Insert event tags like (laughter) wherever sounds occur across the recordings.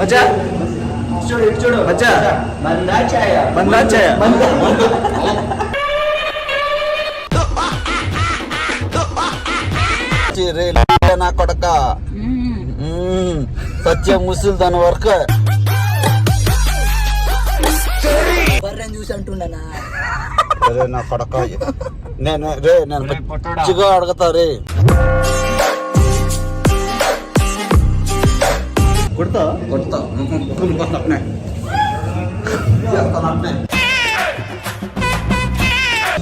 మచ్చా చూడు ఇటు చూడు. మచ్చా మందా ఛాయ బందా చాయ రే నా కొడక. సత్య ముసులు దాని వరకు. బర్రెని చూసి అంటుండనా? రే నా కొడక. నేను రే నేను. పిచ్చిగా అడుగుతా రే. కొడతా? కొడతా.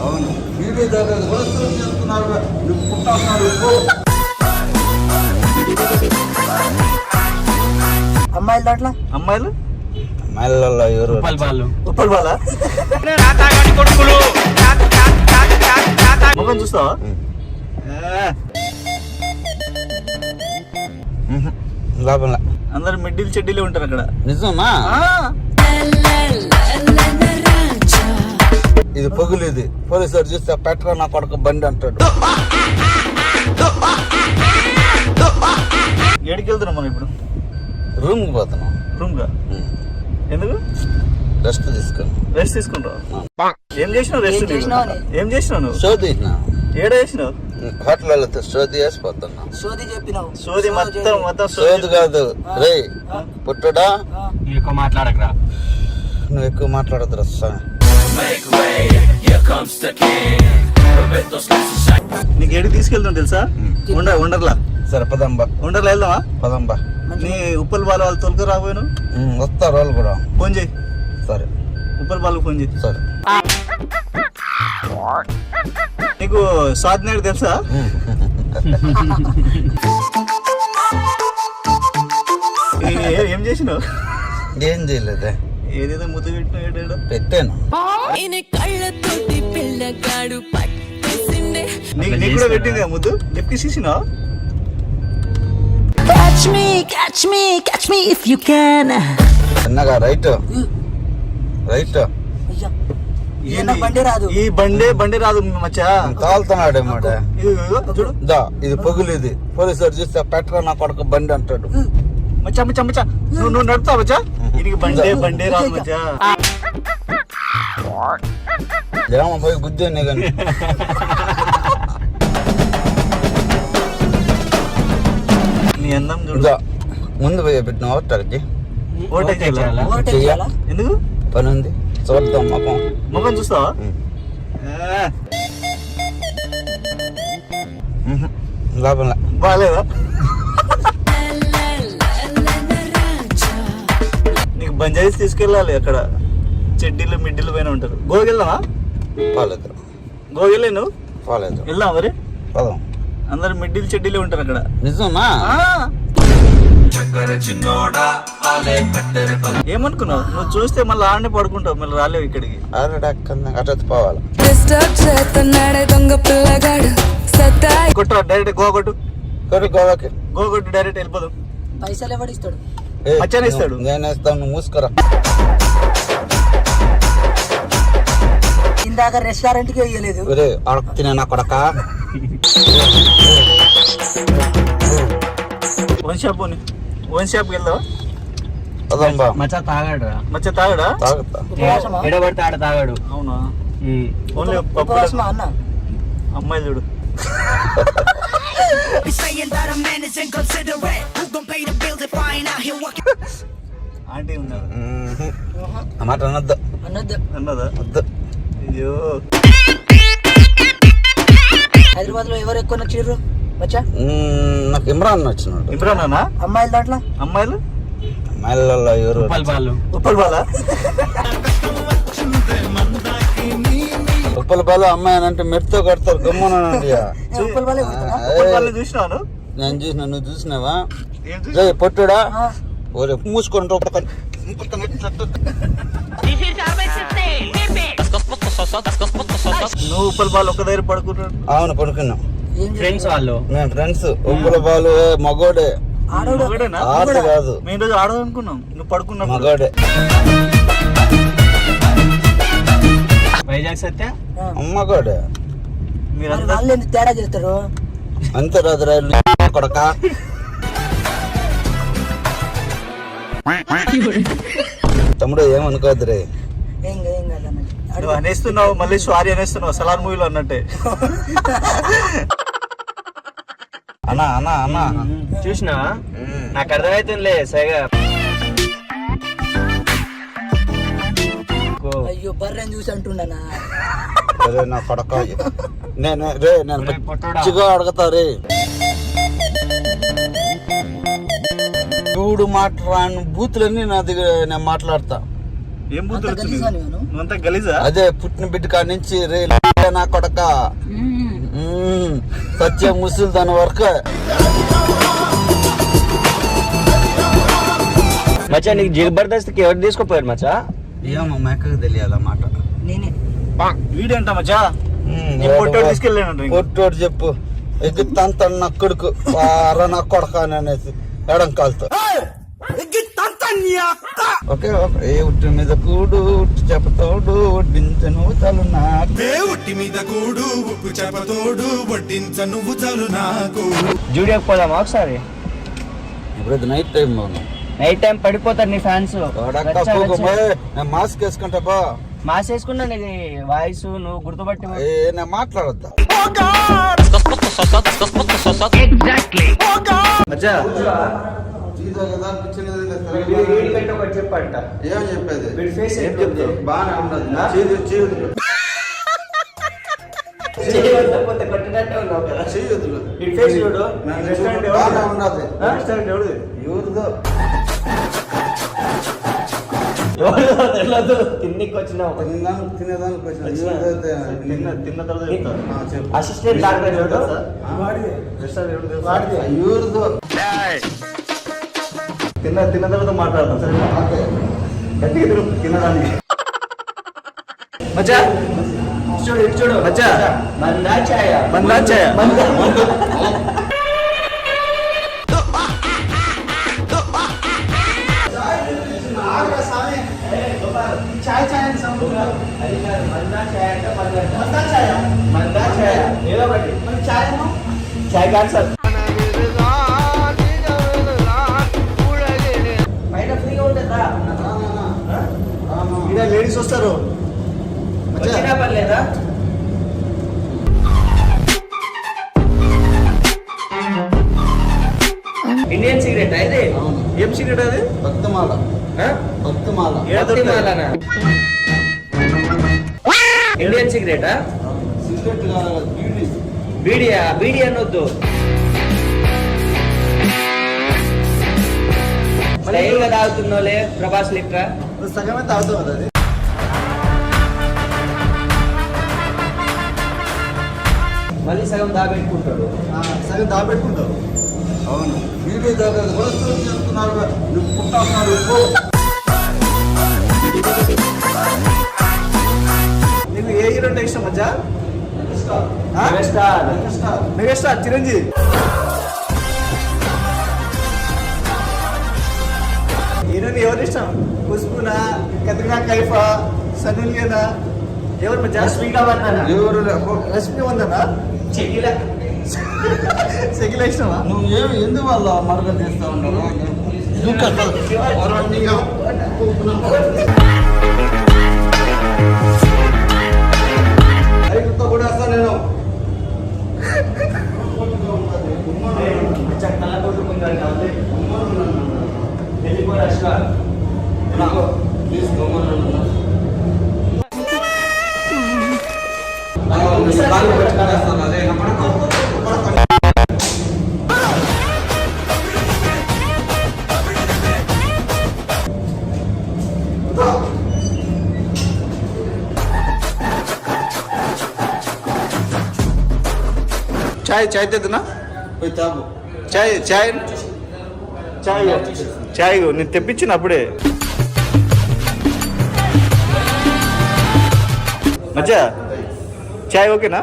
అవును. వీడియో దగ్గర చేస్తున్నారు నువ్వు అమ్మాయిల దాంట్లో? అమ్మాయిలు? మెల్లలో ఎవరు? వాళ్ళు ఉప్పల్ ముఖం చూస్తావా. లాభంలా అందరు మిడ్డీలు చెడ్డీలు ఉంటారు అక్కడ. నిజమా? ఇది పొగులు ఇది పోలీసు చూస్తే పెట్టరా నా కొడుకు బండి అంటాడు. ఏడికి వెళ్తున్నాం మనం ఇప్పుడు? రూమ్కి పోతున్నాం. రూమ్గా ఎందుకు? రెస్ట్ తీసుకొని. రెస్ట్ తీసుకుంటావు? ఏం చేసినావు రెస్ట్ ఏం చేసినావు అని? ఏం చేసినావు నువ్వు? షో తీసిన ఏడ చేసినావు? హోటల్ షో తీసిపోతున్నా సోది చెప్పినావు. సోది మొత్తం మొత్తం సోది కాదు. రే పుట్టుడా? ఎక్కువ మాట్లాడకరా. నువ్వు ఎక్కువ మాట్లాడదు రస్సా నీకు ఏడికి తీసుకెళ్తాం తెలుసా? ఉండ ఉండర్లా. సరే పదంబా. ఉండర్లా వెళ్దామా? పదంబా. నీ ఉప్పల్ బాల వాళ్ళు తొలక రాబోయాను వస్తారు వాళ్ళు కూడా. ఫోన్ చేయి. సరే. ఉప్పల్ బాలకు ఫోన్ చేయి. సరే. నీకు స్వాతినాయుడు తెలుసా? ఏ- ఏ- ఏం చేసినావు? ఏం చేయలేదే. ఏదేదో ముద్దు పెట్టాను. నీకు నీకు కూడా పెట్టింది ముద్దు? లిఫ్ట్ తీసినావు Catch me, catch me, catch me if you can. చిన్నగా రైట్ రైట్ బండి రాదు. ఈ బండే బండి రాదు మచ్చా. ఇదిగో చూడు. దా ఇది పొగులు ఇది. పోలీసు వాడు చూస్తే పెట్టరా నా కొడుకు బండి అంటాడు. మచ్చా మచ్చా మచ్చా. నువ్వు నువ్వు నడుపుతావు మచ్చా? ఇది బండే బండే రాదు మచ్చా. ఏమో పోయి గుద్దేనే కానీ. (laughs) నీ అందం చూడు. ముందు పోయి పెట్టిన చేయాలా ఎందుకు? పని ఉంది. చూద్దాం మొఖం. ముఖం చూస్తావా. లాభంలా బాగాలేదా నీకు బంజారీస్ తీసుకెళ్ళాలి అక్కడ. చెడ్డీలు మిడ్డీలు పైన ఉంటారు. గోకి వెళ్దామా? పాలేదు. గోకి వెళ్ళే నువ్వు? పాలేదు. వెళ్దాం మరి? పదం. అందరు మిడ్డీలు చెడ్డీలు ఉంటారు అక్కడ. నిజమా? ఆ. ఏమనుకున్నావు? నువ్వు చూస్తే మళ్ళీ ఆడనే పడుకుంటావు మళ్ళీ రాలేవు ఇక్కడికి. పోవాలి. కొట్టు డైరెక్ట్ గో కొట్టు. కొరి గోవాకి. గో కొట్టు డైరెక్ట్ వెళ్ళిపోదాం. పైసలు మచ్చానే ఇస్తాడు. నేను ఇస్తాను మూసుకురా. ఇందాక రెస్టారెంట్కి అడక తినే నా కొడక? వన్ షాప్ వన్ షాప్కి వెళ్దావా మచ్చా తాగాడు మచ్చ తాగడా? ఎడబడితే ఆడ తాగాడు. అవునా? ఓన్లీ పప్పు అన్న? అమ్మాయిలు చూడు. ఆంటీ ఉన్నారు మాట అనొద్దు. అన్నొద్దు అన్నదా? వద్దు అయ్యో. హైదరాబాద్లో ఎవరు ఎక్కువ నచ్చిర్రు? వచ్చా నాకు ఇమ్రాన్ వచ్చినాడు ఇమ్రాన్? అన్న అమ్మాయిల దాంట్లో? అమ్మాయిలు? మహిళల్లో ఎవరు? ఉప్పల్ బాలు. ఉప్పల్ బాల? ఉప్పల బాలు అమ్మాయి అని అంటే మెట్టుతో కడతారు గమ్మునండి (laughs) ఉప్పల్ బాలని చూసినాను నేను చూసిన నువ్వు చూసినావా? రే పొట్టుడా? ఓరే మూసుకొని రూప నువ్వు ఉప్పల్ బాల్ ఒక్క దగ్గర పడుకుంటాడు అవును పడుకున్నాం. ఫ్రెండ్స్ వాళ్ళు. మేము ఫ్రెండ్స్ ఉప్పల బాలు మగోడే. ఆడోడు? కాదు. మేము రోజు ఆడదాం అనుకున్నాం. నువ్వు పడుకున్నప్పుడు మగోడే. వైజాగ్ సత్య? మగోడే మరి వాళ్ళు ఎందుకు తేడా చేస్తారు? అంతే రాదురా కొడక? (laughs) తమ్ముడు ఏమనుకోవద్దు రే ఏం నువ్వు అనేస్తున్నావు మళ్ళీ స్వారీ అనేస్తున్నావు సలార్ మూవీలో అన్నట్టే. అన్నా అన్నా అన్నా. చూసినా? నాకు అర్థమవుతుందిలే సైగా. అయ్యో బర్రెని చూసి అంటుండనా? అరే నా కొడక. నేను రే నేను. పిచ్చిగా అడుగుతా రే. చూడు మాట్లాడిన బూతులన్నీ నా దగ్గర నేను మాట్లాడతా. ఏం బూతులు అంత వచ్చింది గలీజా? అదే పుట్టిన బిడ్డ కాడి నుంచి రే నా కొడక. సత్య ముసులు దాని వరకు. మచ్చా నీకు జబర్దస్త్కి ఎవరు తీసుకోపోయారు మచ్చా? ఏమో మేకకు తెలియాలన్నమాట నేనే. వీడేంట మచ్చా? పొట్టోడు తీసుకెళ్ళాను. పొట్టోడు చెప్పు. ఎగ్గుతాంత నా కొడుకు. వారా నా కొడక అని అనేసి ఎడం కాలుతో ఓకే. ఏ ఉట్టి మీద కూడు ఉట్టి చెప్పతోడు వడ్డించను తలు నాకు. దేవుటి మీద కూడు ఉప్పు చేపతోడు వడ్డించ నువ్వు చాలు నాకు. జూడియోకి పోదామా ఒకసారి? ఇప్పుడు ఇది నైట్ టైం మనం నైట్ టైం పడిపోతారు నీ ఫ్యాన్స్ మాస్క్ వేసుకుంటా బా మాస్ వేసుకున్నా నీది వాయిస్ నువ్వు గుర్తుపట్టి ఏ నేను మాట్లాడద్దా? మచ్చా చెప్పంట? ఏం చెప్పేది? వీడి face ఏం? చెప్తావు? బాగానే కొట్టినట్టే ఉన్నావు కదా. చీదులు. వీడి face చూడు? బాగానే? రెస్టారెంట్ ఎవరిదో? తెలియదు తిన్నికి తినదానికి వచ్చిన. తిన్న తర్వాత అసిస్టెంట్ డాక్టర్ తెలుసా? ఎవరిదో. తిన్న తిన్న తర్వాత మాట్లాడదాం సరే. గట్టిగా తిరుగు తినడానికి మచ్చా చూడు ఇటు చూడు. మచ్చా మందా ఛాయ మందా ఛాయ? మందా ఛాయ ఏదో ఒకటి. ఛాయ్ కాదు సార్. లేడీస్ వస్తారు పర్లేదా? ఇండియన్ సిగరెట్ ఇది? అవును. ఏం సిగరెట్ అది? భక్తమాల. భక్తమాల? ఇండియన్ సిగరెటా? సిగరెట్ కాదు బీడీ. బీడియా? బీడి అనొద్దు. స్టైల్గా తాగుతున్నోలే ప్రభాస్ లిట్రా సగమే తాగుతావు కదా మళ్ళీ సగం దాబెట్టుకుంటాడు. సగం దాపెట్టుకుంటావు అవును. బీడీ దగ్గర చేస్తున్నారు నువ్వు నీకు ఏ హీరో అంటే ఇష్టం ఆ? మెగాస్టార్. మెగాస్టార్. చిరంజీవి. హీరోని ఎవరు ఇష్టం? ఖుష్బునా కత్రినా కైఫా సన్నీ లియోనా ఎవరు మచ్చా రష్మిక మందన ఎవరు రష్మి ఉందన్నా చెక్కిల సెకిల్ ఇష్టమా? నువ్వు ఏమి ఎందుకు వాళ్ళ మరగ చేస్తా ఉన్నావు? ఐదుతో కూడా వస్తా నేను. వెళ్ళిపో రష్మిక ప్లీజ్ చాయ్ చాయ్ తెద్దునా? పోయి తాగు. చాయ్ చాయ్? చాయ్ చాయ్ ఇగో, నేను తెప్పించిన అప్పుడే. మచ్చా చాయ్ ఓకేనా?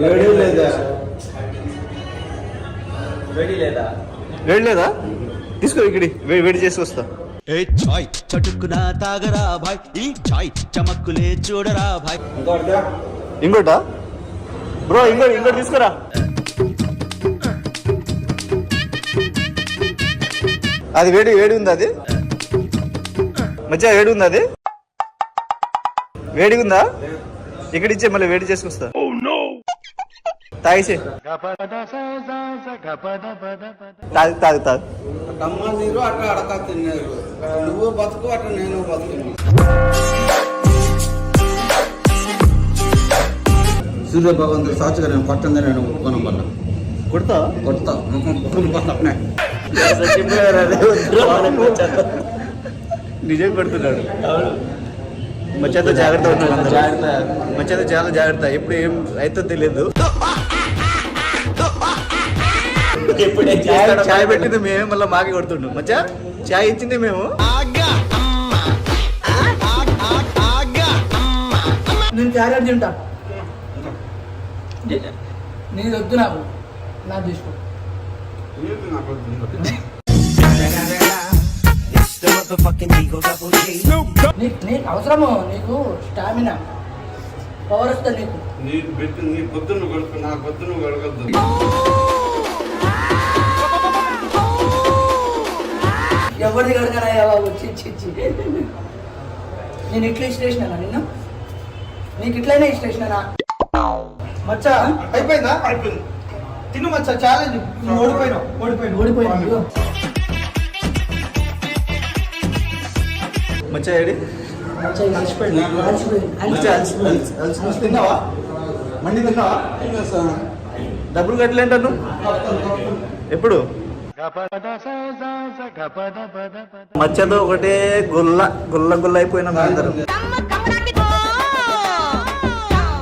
వేడి లేదా? రెడీ లేదా? వేడి లేదా? తీసుకో ఇక్కడి. వేడి వేడి చేసి వస్తా. ఏ చాయ్? చటుక్కున తాగరా భాయ్. ఈ చాయ్ చమక్కులే చూడరా భాయ్. ఇంకోట బ్రో ఇంకోటి ఇంకోటి తీసుకురా. అది వేడి వేడి ఉంది అది? మంచిగా వేడి ఉంది అది? వేడిగా ఉందా ఇక్కడ ఇచ్చే మళ్ళీ వేడి చేసుకొస్తా. తాగిసే. తాగు తాగు తాగు. అమ్మ నీరు అట్లా అడక తిన్నారు. నువ్వు బతుకు అట్లా నేను సూర్య భగవంతుడు సాక్షిగా నేను కొట్టంది నేను ఒప్పుకోను వల్ల కొడతా? కొడతా. నిజం కొడుతున్నాడు. మధ్యతో జాగ్రత్త ఉన్నాడు జాగ్రత్త. మధ్యతో చాలా జాగ్రత్త. ఎప్పుడు ఏం అయితే తెలియదు చాయ్- చాయ్ పెట్టింది మేమే మళ్ళీ మాకి కొడుతుండు. మచ్చా చాయ్ ఇచ్చింది మేము. నేను క్యారెట్ తింటా. నీది వద్దు నాకు. నాకు తీసుకో నీకు నీకు అవసరము నీకు స్టామినా పవర్ వస్తుంది నీకు. నీ బిడ్డ నీ పొద్దున్న కొడుకు నా పొద్దున్న కొడగద్దు. ఎవరిది కడగనయ్యా బాబు? చి చి చి నేను ఇట్లా ఇష్టేసినా నిన్ను? నీకు ఇట్లనే ఇష్టేసినా మచ్చా? అయిపోయిందా? అయిపోయింది. తిను మచ్చా ఛాలెంజ్ ఓడిపోయినావు ఓడిపోయినావు. ఓడిపోయింది అలసి- అలసి తిన్నావా? మండి తిన్నావా? డబ్బులు కట్టలేంటాను ఎప్పుడు? మచ్చతో ఒకటే గుల్ల గుల్ల గుల్ల అయిపోయినా అందరం.